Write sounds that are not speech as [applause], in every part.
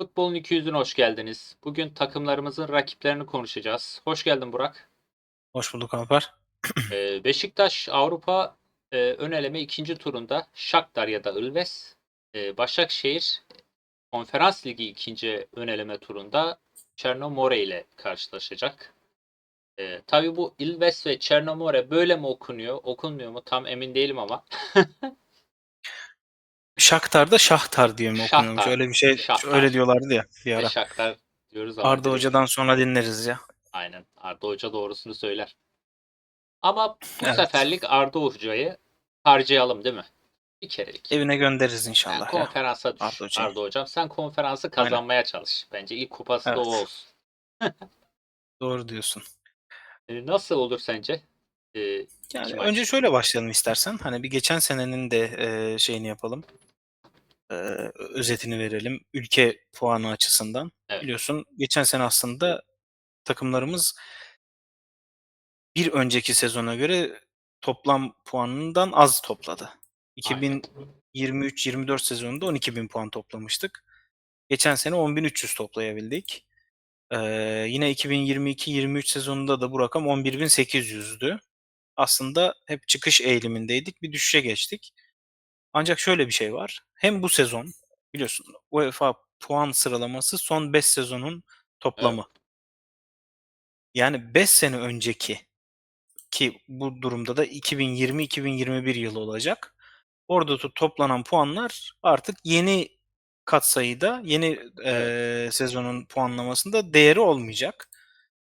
Futbolun 200'üne hoş geldiniz. Bugün takımlarımızın rakiplerini konuşacağız. Hoş geldin Burak. Hoş bulduk Alper. Ee, Beşiktaş Avrupa e, ön eleme ikinci turunda Shakhtar ya da Ilves. Ee, Başakşehir Konferans Ligi ikinci ön eleme turunda Çernomore ile karşılaşacak. Ee, tabii bu Ilves ve Çernomore böyle mi okunuyor, okunmuyor mu tam emin değilim ama. [laughs] Shakhtar'da Şahtar diye mi Şahtar. okunuyormuş? Öyle bir şey Şahtar. öyle diyorlardı ya bir ara. Ve Shakhtar diyoruz ama Arda direkt- Hoca'dan sonra dinleriz ya. Aynen. Arda Hoca doğrusunu söyler. Ama bu Evet. seferlik Arda Hoca'yı harcayalım değil mi? Bir kerelik. Evine göndeririz inşallah ya. konferansa düş Arda Arda, Hoca'yı. Hocam. Sen konferansı kazanmaya çalış. Bence ilk kupası da Evet. o olsun. [laughs] Doğru diyorsun. Ee, nasıl olur sence? Ee, Yani önce şöyle başlayalım istersen. Hani bir geçen senenin de e, şeyini yapalım. E, özetini verelim. Ülke puanı açısından. Evet. Biliyorsun geçen sene aslında takımlarımız bir önceki sezona göre toplam puanından az topladı. Aynen. 2023-24 sezonunda 12.000 puan toplamıştık. Geçen sene 10.300 toplayabildik. Ee, yine 2022-23 sezonunda da bu rakam 11.800'dü. Aslında hep çıkış eğilimindeydik. Bir düşüşe geçtik. Ancak şöyle bir şey var. Hem bu sezon biliyorsun UEFA puan sıralaması son 5 sezonun toplamı. Yani 5 sene önceki ki bu durumda da 2020-2021 yılı olacak. Orada to- toplanan puanlar artık yeni katsayıda, yeni eee, sezonun puanlamasında değeri olmayacak.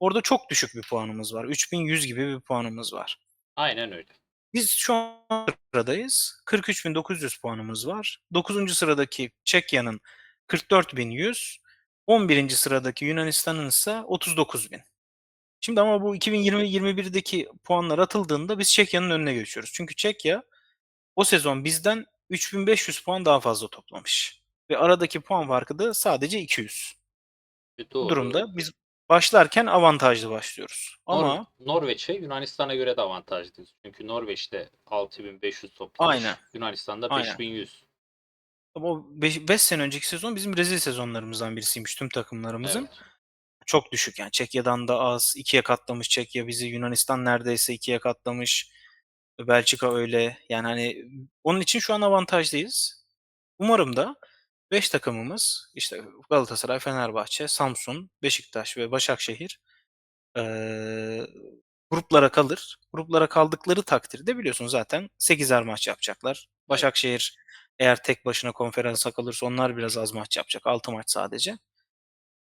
Orada çok düşük bir puanımız var. 3100 gibi bir puanımız var. Aynen öyle. Biz şu an sıradayız. 43.900 puanımız var. 9. sıradaki Çekya'nın 44.100, 11. sıradaki Yunanistan'ın ise 39.000. Şimdi ama bu 2020-21'deki puanlar atıldığında biz Çekya'nın önüne geçiyoruz. Çünkü Çekya o sezon bizden 3500 puan daha fazla toplamış. Ve aradaki puan farkı da sadece 200. Bir Bu Doğru. durumda biz başlarken avantajlı başlıyoruz. Ama Nor- Norveç'e Yunanistan'a göre de avantajlıyız. Çünkü Norveç'te 6500 toplamış. Aynen. Yunanistan'da Aynen. 5100. ama o 5 sene önceki sezon bizim rezil sezonlarımızdan birisiymiş tüm takımlarımızın. Evet. Çok düşük yani. Çekya'dan da az. ikiye katlamış Çekya bizi. Yunanistan neredeyse ikiye katlamış. Belçika öyle. Yani hani onun için şu an avantajlıyız. Umarım da 5 takımımız işte Galatasaray, Fenerbahçe, Samsun, Beşiktaş ve Başakşehir eee, gruplara kalır. Gruplara kaldıkları takdirde biliyorsun zaten 8'er maç yapacaklar. Başakşehir eğer tek başına konferansa kalırsa onlar biraz az maç yapacak. 6 maç sadece.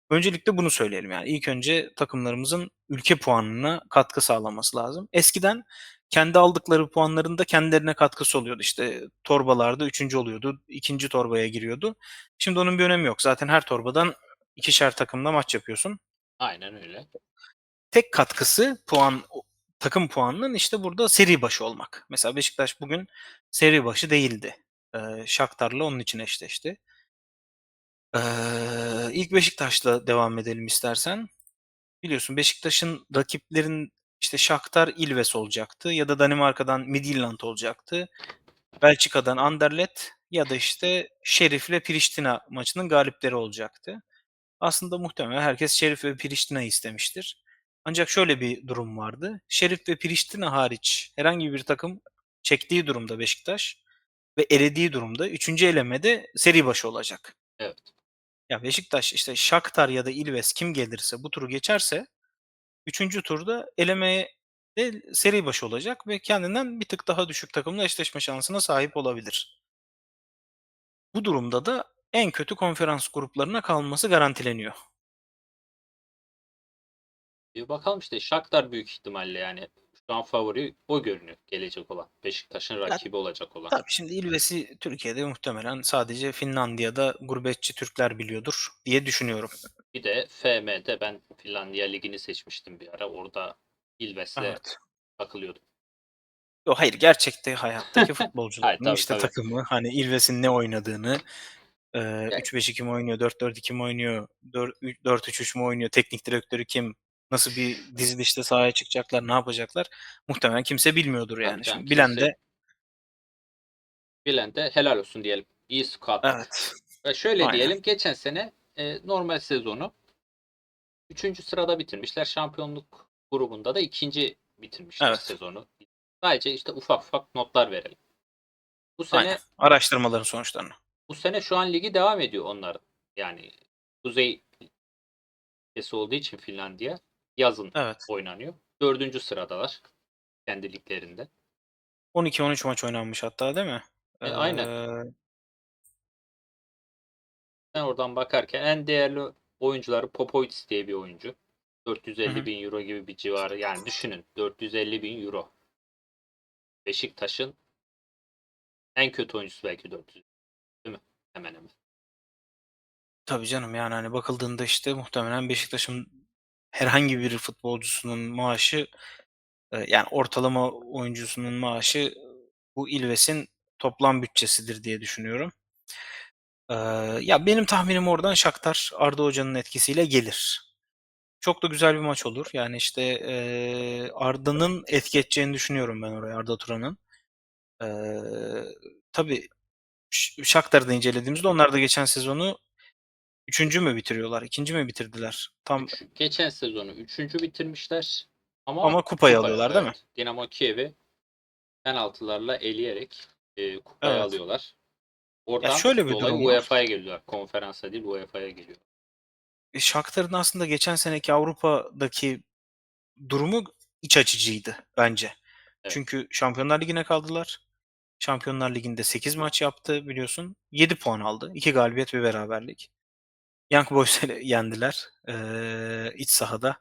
Öncelikle bunu söyleyelim yani. İlk önce takımlarımızın ülke puanına katkı sağlaması lazım. Eskiden kendi aldıkları puanların da kendilerine katkısı oluyordu. İşte torbalarda üçüncü oluyordu, ikinci torbaya giriyordu. Şimdi onun bir önemi yok. Zaten her torbadan ikişer takımla maç yapıyorsun. Aynen öyle. Tek katkısı puan takım puanının işte burada seri başı olmak. Mesela Beşiktaş bugün seri başı değildi. Ee, Shakhtar'la onun için eşleşti. Ee, ilk Beşiktaş'la devam edelim istersen. Biliyorsun Beşiktaş'ın rakiplerin işte Shakhtar Ilves olacaktı ya da Danimarka'dan Midtjylland olacaktı. Belçika'dan Anderlecht ya da işte Şerif'le Priştina maçının galipleri olacaktı. Aslında muhtemelen herkes Şerif ve Priştina'yı istemiştir. Ancak şöyle bir durum vardı. Şerif ve Priştina hariç herhangi bir takım çektiği durumda Beşiktaş ve elediği durumda 3. elemede seri başı olacak. Evet. Ya Beşiktaş işte Shakhtar ya da Ilves kim gelirse bu turu geçerse 3. turda elemeye de seri başı olacak ve kendinden bir tık daha düşük takımla eşleşme şansına sahip olabilir. Bu durumda da en kötü konferans gruplarına kalması garantileniyor. Bir bakalım işte Shakhtar büyük ihtimalle yani şu an favori o görünüyor gelecek olan. Beşiktaş'ın rakibi olacak olan. Tabii şimdi İlves'i Türkiye'de muhtemelen sadece Finlandiya'da gurbetçi Türkler biliyordur diye düşünüyorum. Bir de FM'de ben Finlandiya Ligi'ni seçmiştim bir ara. Orada İlves'le Evet. takılıyordum. Yo, hayır gerçekte hayattaki [laughs] futbolcuların Hayır, tabii, işte tabii. takımı hani İlves'in ne oynadığını e, 3-5-2 mi oynuyor, 4-4-2 mi oynuyor, 4-3-3 mü oynuyor, teknik direktörü kim, nasıl bir dizilişte sahaya çıkacaklar, ne yapacaklar muhtemelen kimse bilmiyordur yani. canım, Şimdi bilen kimse- de Bilen de helal olsun diyelim. İyi scoutladı. evet Ve şöyle Aynen. diyelim geçen sene e, normal sezonu 3. sırada bitirmişler. Şampiyonluk grubunda da ikinci bitirmişler Evet. sezonu. Sadece işte ufak ufak notlar verelim. Bu sene Aynen. Araştırmaların sonuçlarını. bu sene şu an ligi devam ediyor onların. Yani Kuzey ülkesi olduğu için Finlandiya yazın Evet. oynanıyor. Dördüncü sıradalar kendi liglerinde. 12-13 maç oynanmış hatta değil mi? E. Ee, oradan bakarken en değerli oyuncuları Popovic diye bir oyuncu. 450 Hı hı. bin euro gibi bir civarı. Yani düşünün 450 bin euro. Beşiktaş'ın en kötü oyuncusu belki 400. Değil mi? Hemen hemen. Tabii canım yani hani bakıldığında işte muhtemelen Beşiktaş'ın herhangi bir futbolcusunun maaşı e, yani ortalama oyuncusunun maaşı bu İlves'in toplam bütçesidir diye düşünüyorum. Ee, ya benim tahminim oradan Shakhtar Arda Hoca'nın etkisiyle gelir. Çok da güzel bir maç olur. Yani işte e, Arda'nın etki edeceğini düşünüyorum ben oraya Arda Turan'ın. Ee, tabii Shakhtar'da incelediğimizde onlar da geçen sezonu üçüncü mü bitiriyorlar? ikinci mi bitirdiler? Tam Üç- geçen sezonu 3. bitirmişler. Ama, Ama kupayı kupa- alıyorlar, değil mi? evet. Dinamo Kiev'i penaltılarla eleyerek e, kupayı Evet. alıyorlar. Oradan şöyle bir durum. UEFA'ya geliyorlar. Konferansa değil UEFA'ya geliyor. E, Shakhtar'ın aslında geçen seneki Avrupa'daki durumu iç açıcıydı bence. Evet. Çünkü Şampiyonlar Ligi'ne kaldılar. Şampiyonlar Ligi'nde 8 maç yaptı biliyorsun. 7 puan aldı. 2 galibiyet ve beraberlik. Young Boys'u [laughs] yendiler ee, iç sahada.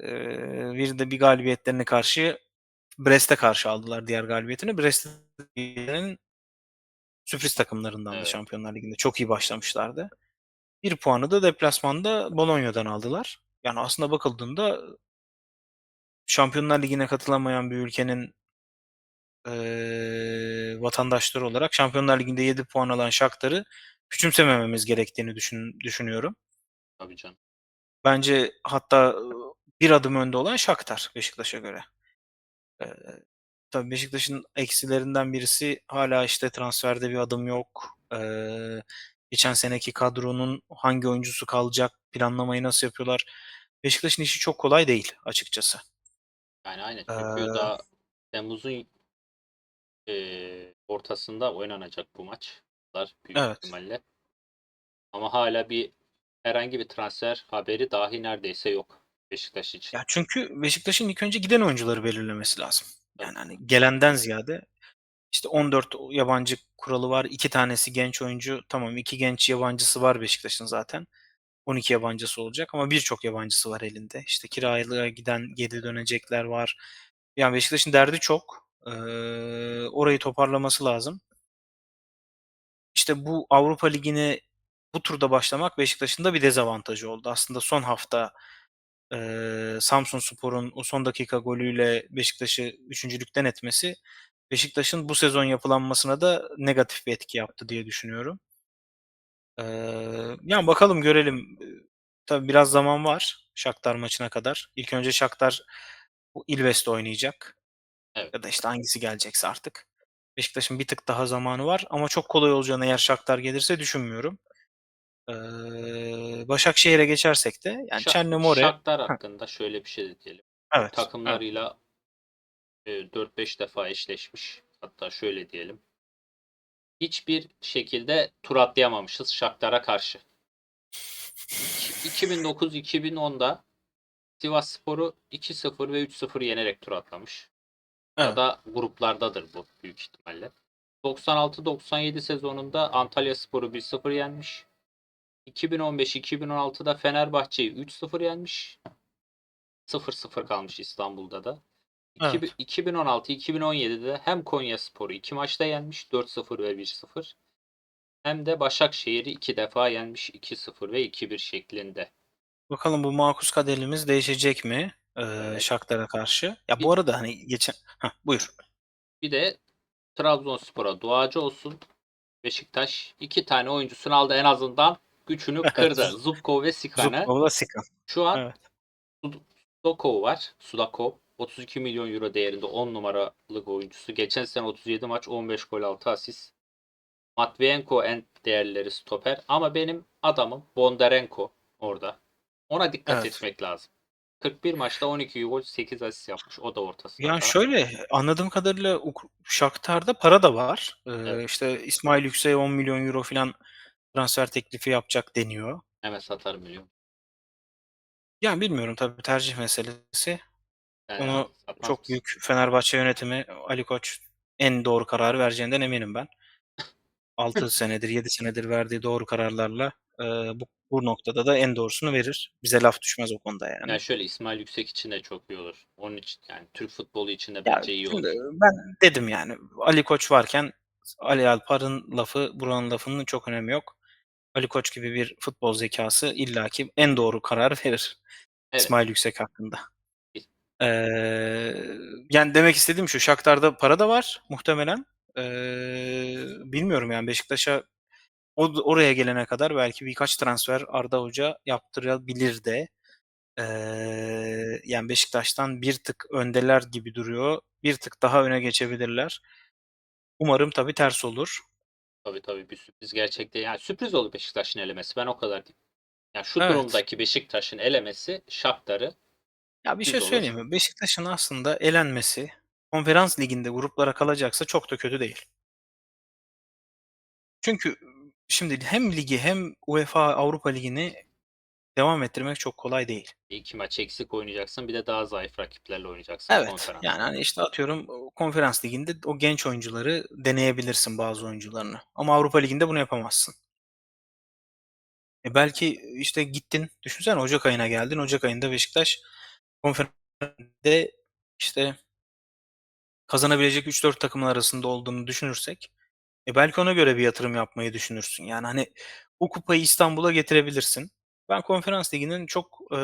Ee, bir de bir galibiyetlerine karşı Brest'e karşı aldılar diğer galibiyetini. Brest'in sürpriz takımlarındandı Evet. Şampiyonlar Ligi'nde. Çok iyi başlamışlardı. Bir puanı da deplasmanda Bologna'dan aldılar. Yani aslında bakıldığında Şampiyonlar Ligi'ne katılamayan bir ülkenin eee, vatandaşları olarak Şampiyonlar Ligi'nde 7 puan alan Shakhtar'ı küçümsemememiz gerektiğini düşün, düşünüyorum. Tabii canım. Bence hatta bir adım önde olan Shakhtar Beşiktaş'a göre. Eee tabii Beşiktaş'ın eksilerinden birisi hala işte transferde bir adım yok. Eee, geçen seneki kadronun hangi oyuncusu kalacak, planlamayı nasıl yapıyorlar? Beşiktaş'ın işi çok kolay değil açıkçası. Yani aynen. Çünkü Ee, daha Temmuz'un eee, ortasında oynanacak bu maçlar büyük Evet. ihtimalle. Ama hala bir herhangi bir transfer haberi dahi neredeyse yok Beşiktaş için. Ya çünkü Beşiktaş'ın ilk önce giden oyuncuları belirlemesi lazım. Yani hani gelenden ziyade işte 14 yabancı kuralı var. iki tanesi genç oyuncu. Tamam iki genç yabancısı var Beşiktaş'ın zaten. 12 yabancısı olacak ama birçok yabancısı var elinde. İşte kiralığa giden geri dönecekler var. Yani Beşiktaş'ın derdi çok. Ee, orayı toparlaması lazım. İşte bu Avrupa Ligi'ne bu turda başlamak Beşiktaş'ın da bir dezavantajı oldu. Aslında son hafta eee Samsunspor'un o son dakika golüyle Beşiktaş'ı üçüncülükten etmesi Beşiktaş'ın bu sezon yapılanmasına da negatif bir etki yaptı diye düşünüyorum. Eee yani bakalım görelim. Eee, tabii biraz zaman var Shakhtar maçına kadar. İlk önce Shakhtar bu Ilves'te oynayacak. Evet. Ya da işte hangisi gelecekse artık. Beşiktaş'ın bir tık daha zamanı var ama çok kolay olacağını eğer Shakhtar gelirse düşünmüyorum. Eee Başakşehir'e geçersek de yani Şa- Çernomore Shakhtar hakkında şöyle bir şey de diyelim. evet. Takımlarıyla e, 4-5 defa eşleşmiş. Hatta şöyle diyelim. Hiçbir şekilde tur atlayamamışız Shakhtar'a karşı. 2009-2010'da Sivasspor'u 2-0 ve 3-0 yenerek tur atlamış. Ya Evet. da gruplardadır bu büyük ihtimalle. 96-97 sezonunda Antalyaspor'u 1-0 yenmiş. 2015-2016'da Fenerbahçe'yi 3-0 yenmiş. 0-0 kalmış İstanbul'da da. Evet. 2016-2017'de hem Konyaspor'u 2 maçta yenmiş 4-0 ve 1-0. Hem de Başakşehir'i 2 defa yenmiş 2-0 ve 2-1 şeklinde. Bakalım bu makus kaderimiz değişecek mi eee Evet. Shakhtar'a karşı? Ya Bir- bu arada hani geçen Hah, buyur. Bir de Trabzonspor'a duacı olsun. Beşiktaş iki tane oyuncusunu aldı en azından güçünü kırdı. Zubkov ve Sikan'ı. Zubkov'la Sikan. Şu an Evet. Sud- Sudakov var. Sudakov 32 milyon euro değerinde 10 numaralık oyuncusu. Geçen sene 37 maç 15 gol 6 asist. Matvienko en değerlileri stoper. Ama benim adamım Bondarenko orada. Ona dikkat Evet. etmek lazım. 41 maçta 12 gol 8 asist yapmış. O da orta sahada. Yani şöyle anladığım kadarıyla Shakhtar'da para da var. Ee, Evet. işte İsmail Yüksek'e 10 milyon euro falan transfer teklifi yapacak deniyor. Hemen satarım milyon. Yani bilmiyorum tabii tercih meselesi. Yani Onu satmaz çok mısın? büyük Fenerbahçe yönetimi Ali Koç en doğru kararı vereceğinden eminim ben. 6 [laughs] senedir 7 senedir verdiği doğru kararlarla e, bu, bu noktada da en doğrusunu verir. Bize laf düşmez o konuda yani. Yani şöyle İsmail Yüksek için de çok iyi olur. Onun için yani Türk futbolu için de bence iyi olur. ben dedim yani Ali Koç varken Ali Alpar'ın lafı, buranın lafının çok önemi yok. Ali Koç gibi bir futbol zekası illaki en doğru kararı verir Evet. İsmail Yüksek hakkında. Ee, yani demek istediğim şu Shakhtar'da para da var muhtemelen. Ee, bilmiyorum yani Beşiktaş'a o, oraya gelene kadar belki birkaç transfer Arda Hoca yaptırabilir de. Ee, yani Beşiktaş'tan bir tık öndeler gibi duruyor. Bir tık daha öne geçebilirler. Umarım tabii ters olur. Tabii tabii bir sürpriz gerçekte. Yani sürpriz olur Beşiktaş'ın elemesi. Ben o kadar diyeyim. Yani şu Evet. durumdaki Beşiktaş'ın elemesi Shakhtar'ı Ya bir şey Sürpriz olur. söyleyeyim mi? Beşiktaş'ın aslında elenmesi Konferans Ligi'nde gruplara kalacaksa çok da kötü değil. Çünkü şimdi hem ligi hem UEFA Avrupa Ligi'ni devam ettirmek çok kolay değil. iki maç eksik oynayacaksın. Bir de daha zayıf rakiplerle oynayacaksın Evet. konferans. Yani hani işte atıyorum Konferans Ligi'nde o genç oyuncuları deneyebilirsin bazı oyuncularını. Ama Avrupa Ligi'nde bunu yapamazsın. E belki işte gittin. Düşünsene Ocak ayına geldin. Ocak ayında Beşiktaş konferansda işte kazanabilecek 3-4 takımın arasında olduğunu düşünürsek e belki ona göre bir yatırım yapmayı düşünürsün. Yani hani o kupayı İstanbul'a getirebilirsin. Ben konferans liginin çok e,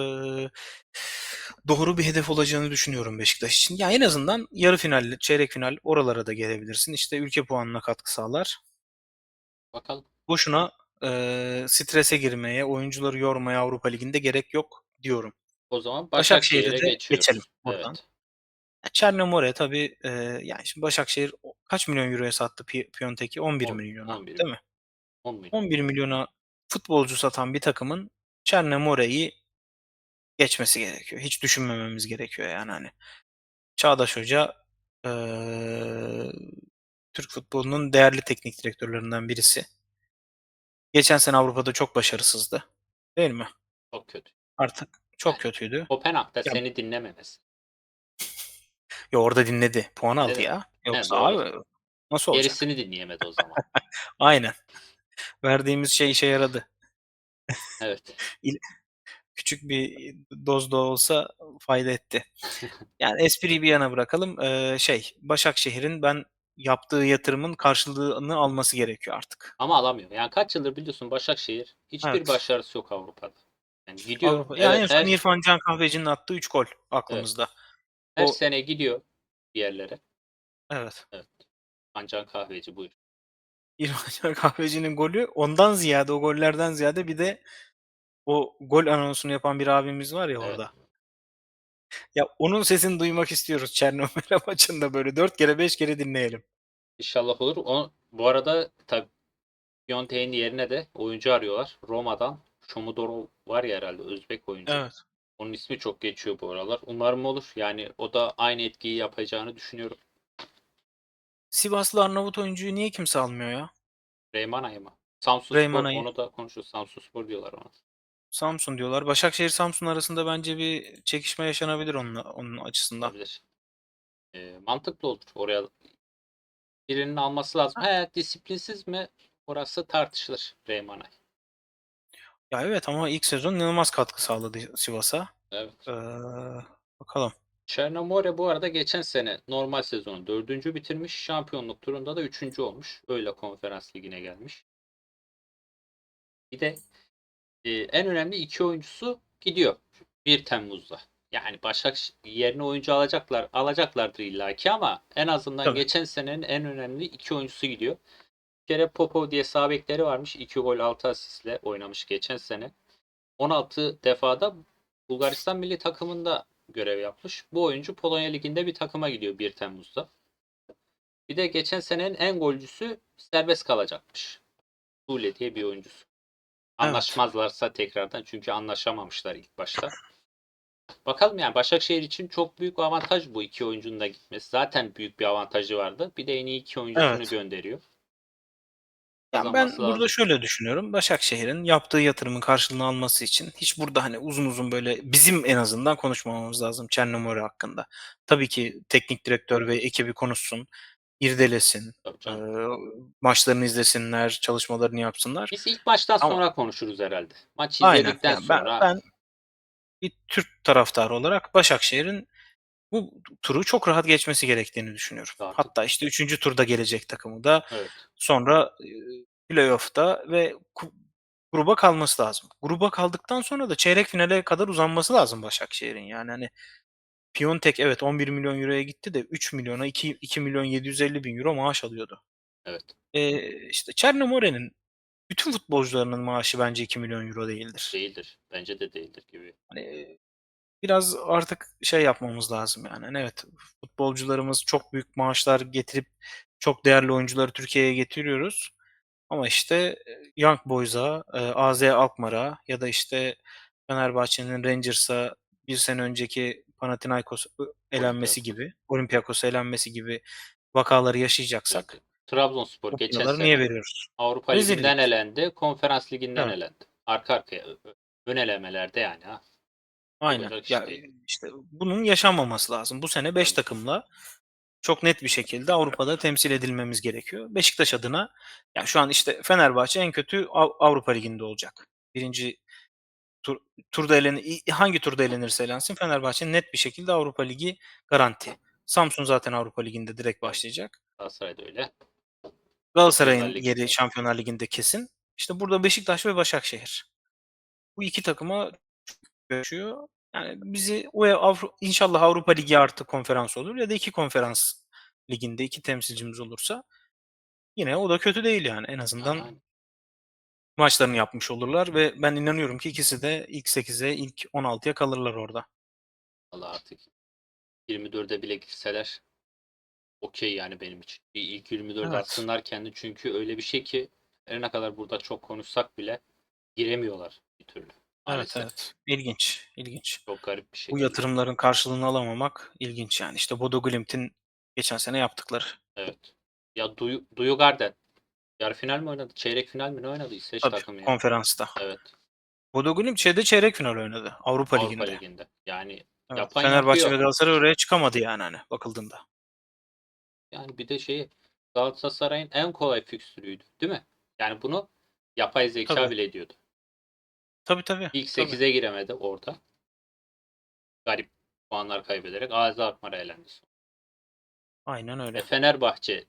doğru bir hedef olacağını düşünüyorum Beşiktaş için. Ya en azından yarı final, çeyrek final oralara da gelebilirsin. İşte ülke puanına katkı sağlar. Bakalım. Boşuna e, strese girmeye, oyuncuları yormaya Avrupa Ligi'nde gerek yok diyorum. O zaman Başakşehir'e Başakşehir'e de geçiyoruz. geçelim buradan. Evet. Çernomore tabii e, yani şimdi Başakşehir kaç milyon euroya sattı Pi- Piontek'i? 11 On- milyona 11 değil mi? 10 milyon. 11 milyona futbolcu satan bir takımın Çernomore'yi geçmesi gerekiyor. Hiç düşünmememiz gerekiyor yani hani. Çağdaş Hoca eee, Türk futbolunun değerli teknik direktörlerinden birisi. Geçen sene Avrupa'da çok başarısızdı. Değil mi? Çok kötü. Artık çok Yani kötüydü. Kopenhag'da Ya- seni dinlememesi. Ya orada dinledi. Puan aldı Evet. ya. Yoksa doğru. abi nasıl olacak? Gerisini dinleyemedi o zaman. [laughs] Aynen. Verdiğimiz şey işe yaradı. Evet. [laughs] Küçük bir dozda olsa fayda etti. [laughs] Yani espriyi bir yana bırakalım. Ee, şey Başakşehir'in ben yaptığı yatırımın karşılığını alması gerekiyor artık. Ama alamıyor. Yani kaç yıldır biliyorsun Başakşehir hiçbir Evet. başarısı yok Avrupa'da. Yani gidiyor. Avrupa. Yani en evet, son her, İrfan Can Kahveci'nin attığı 3 gol aklımızda. her o- sene gidiyor bir yerlere. Evet. Ancan Kahveci buyur. İrfan Kahveci'nin golü ondan ziyade o gollerden ziyade bir de o gol anonsunu yapan bir abimiz var ya Evet. orada. Ya onun sesini duymak istiyoruz Çernomere [laughs] maçında böyle 4 kere 5 kere dinleyelim. İnşallah olur. O, bu arada tabii Piontek'in yerine de oyuncu arıyorlar. Roma'dan Şomudorov var ya herhalde Özbek oyuncu. Evet. Onun ismi çok geçiyor bu aralar. Umarım olur. Yani o da aynı etkiyi yapacağını düşünüyorum. Sivaslı Arnavut oyuncuyu niye kimse almıyor ya? Reyman Ayı mı? Samsun Reyman Spor onu da konuşuyoruz. Samsun Spor diyorlar ona. Samsun diyorlar. Başakşehir Samsun arasında bence bir çekişme yaşanabilir onun, onun açısından. Olabilir. Ee, mantıklı olur. Oraya birinin alması lazım. He, disiplinsiz mi? Orası tartışılır Reyman Ay. Ya evet ama ilk sezon inanılmaz katkı sağladı Sivas'a. Evet. Ee, bakalım. Çernomore bu arada geçen sene normal sezonu dördüncü bitirmiş. Şampiyonluk turunda da üçüncü olmuş. Öyle konferans ligine gelmiş. Bir de e, en önemli iki oyuncusu gidiyor 1 Temmuz'da. Yani Başak yerine oyuncu alacaklar, alacaklardır illaki ama en azından Tabii. geçen senenin en önemli iki oyuncusu gidiyor. Bir kere Popov diye sağ bekleri varmış. 2 gol 6 asistle oynamış geçen sene. 16 defada Bulgaristan milli takımında görev yapmış. Bu oyuncu Polonya Ligi'nde bir takıma gidiyor 1 Temmuz'da. Bir de geçen senenin en golcüsü serbest kalacakmış. Sule diye bir oyuncusu. Anlaşmazlarsa tekrardan çünkü anlaşamamışlar ilk başta. Bakalım yani Başakşehir için çok büyük avantaj bu iki oyuncunun da gitmesi. Zaten büyük bir avantajı vardı. Bir de en iyi iki oyuncusunu Evet. gönderiyor. Yani ben Kazanması burada lazım. şöyle düşünüyorum. Başakşehir'in yaptığı yatırımın karşılığını alması için hiç burada hani uzun uzun böyle bizim en azından konuşmamamız lazım Çernomori hakkında. Tabii ki teknik direktör ve ekibi konuşsun, irdelesin, canım. maçlarını izlesinler, çalışmalarını yapsınlar. Biz ilk maçtan Ama- sonra konuşuruz herhalde. Aynen. izledikten Yani ben, sonra ben bir Türk taraftarı olarak Başakşehir'in bu turu çok rahat geçmesi gerektiğini düşünüyorum. Rahat. Hatta işte 3. turda gelecek takımı da evet. sonra e, playoff'ta ve gruba kalması lazım. Gruba kaldıktan sonra da çeyrek finale kadar uzanması lazım Başakşehir'in. Yani hani Piontek evet 11 milyon euroya gitti de 3 milyona 2, 2 milyon 750 bin euro maaş alıyordu. Evet. Ee, işte Çernomore'nin bütün futbolcularının maaşı bence 2 milyon euro değildir. Değildir. Bence de değildir gibi. Hani biraz artık şey yapmamız lazım yani. Evet futbolcularımız çok büyük maaşlar getirip çok değerli oyuncuları Türkiye'ye getiriyoruz. Ama işte e, Young Boys'a, e, AZ Alkmaar'a ya da işte Fenerbahçe'nin Rangers'a bir sene önceki Panathinaikos elenmesi Olympiakos. gibi, Olympiakos'a elenmesi gibi vakaları yaşayacaksak. Trabzonspor geçen sene niye veriyoruz? Avrupa Rezillik. Ligi'nden elendi. Konferans Ligi'nden Evet. elendi. Arka arkaya ön elemelerde yani ha. Aynen. Olacak Ya işte bunun yaşanmaması lazım. Bu sene 5 Tabii. takımla çok net bir şekilde Avrupa'da temsil edilmemiz gerekiyor. Beşiktaş adına ya şu an işte Fenerbahçe en kötü Av- Avrupa Ligi'nde olacak. Birinci tur, turda elen hangi turda elenirse elensin Fenerbahçe net bir şekilde Avrupa Ligi garanti. Samsun zaten Avrupa Ligi'nde direkt başlayacak. Galatasaray'da öyle. Galatasaray'ın Şampiyonlar Ligi'nde. yeri Şampiyonlar Ligi'nde kesin. İşte burada Beşiktaş ve Başakşehir. Bu iki takıma görüşüyor. Yani bizi Avru- inşallah Avrupa Ligi artı konferans olur ya da iki konferans liginde iki temsilcimiz olursa yine o da kötü değil yani. En azından Yani maçlarını yapmış olurlar ve ben inanıyorum ki ikisi de ilk 8'e, ilk 16'ya kalırlar orada. valla artık 24'e bile girseler okey yani benim için. Bir ilk 24'e Evet. atsınlar kendi çünkü öyle bir şey ki her ne kadar burada çok konuşsak bile giremiyorlar bir türlü. Evet Maalesef. evet. İlginç, ilginç. Çok garip bir şey. Bu yatırımların karşılığını alamamak ilginç yani. İşte Bodo Glimt'in geçen sene yaptıkları. Evet. Ya Duyu, Duyu Garden yarı final mi oynadı? Çeyrek final mi ne oynadı? İsveç Tabii takımı ya. konferansta. Evet. Bodo Glimt şeyde çeyrek final oynadı Avrupa, Avrupa Ligi'nde. Ligi'nde. Yani Evet, Yapan Fenerbahçe yapıyor. ve Galatasaray oraya çıkamadı yani hani bakıldığında. yani bir de şey Galatasaray'ın en kolay fikstürüydü, değil mi? Yani bunu yapay zeka Tabii. bile ediyordu. Tabii tabii. İlk tabii. 8'e giremedi orada. Garip puanlar kaybederek AZ Alkmaar'a elendi. Aynen öyle. Ve Fenerbahçe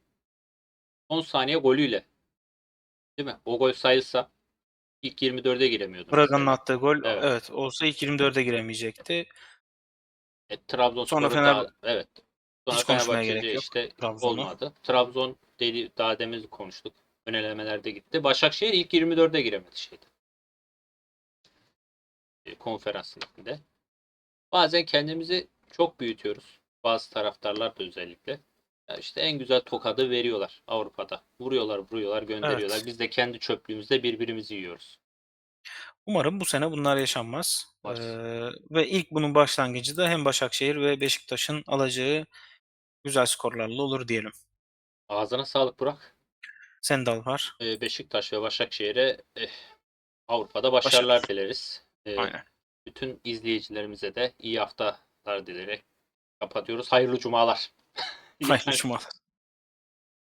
10 saniye golüyle değil mi? O gol sayılsa ilk 24'e giremiyordu. Braga'nın attığı gol Evet. evet. olsa ilk 24'e giremeyecekti. E, Trabzonspor'u Sonra Fener- daha, evet. Sonra Hiç konuşmaya gerek yok işte olmadı. Trabzon dedi, daha demin konuştuk. Ön elemelerde gitti. Başakşehir ilk 24'e giremedi şeyde. E, konferans liginde. Bazen kendimizi çok büyütüyoruz. Bazı taraftarlar da özellikle. Ya işte en güzel tokadı veriyorlar Avrupa'da. Vuruyorlar, vuruyorlar, gönderiyorlar. Evet. Biz de kendi çöplüğümüzde birbirimizi yiyoruz. Umarım bu sene bunlar yaşanmaz. Var. Ee, ve ilk bunun başlangıcı da hem Başakşehir ve Beşiktaş'ın alacağı güzel skorlarla olur diyelim. Ağzına sağlık Burak. Sendal var. E, Beşiktaş ve Başakşehir'e eh, Avrupa'da başarılar dileriz. E, Aynen. Bütün izleyicilerimize de iyi haftalar dileyerek kapatıyoruz. Hayırlı cumalar. Hayırlı [laughs] cumalar.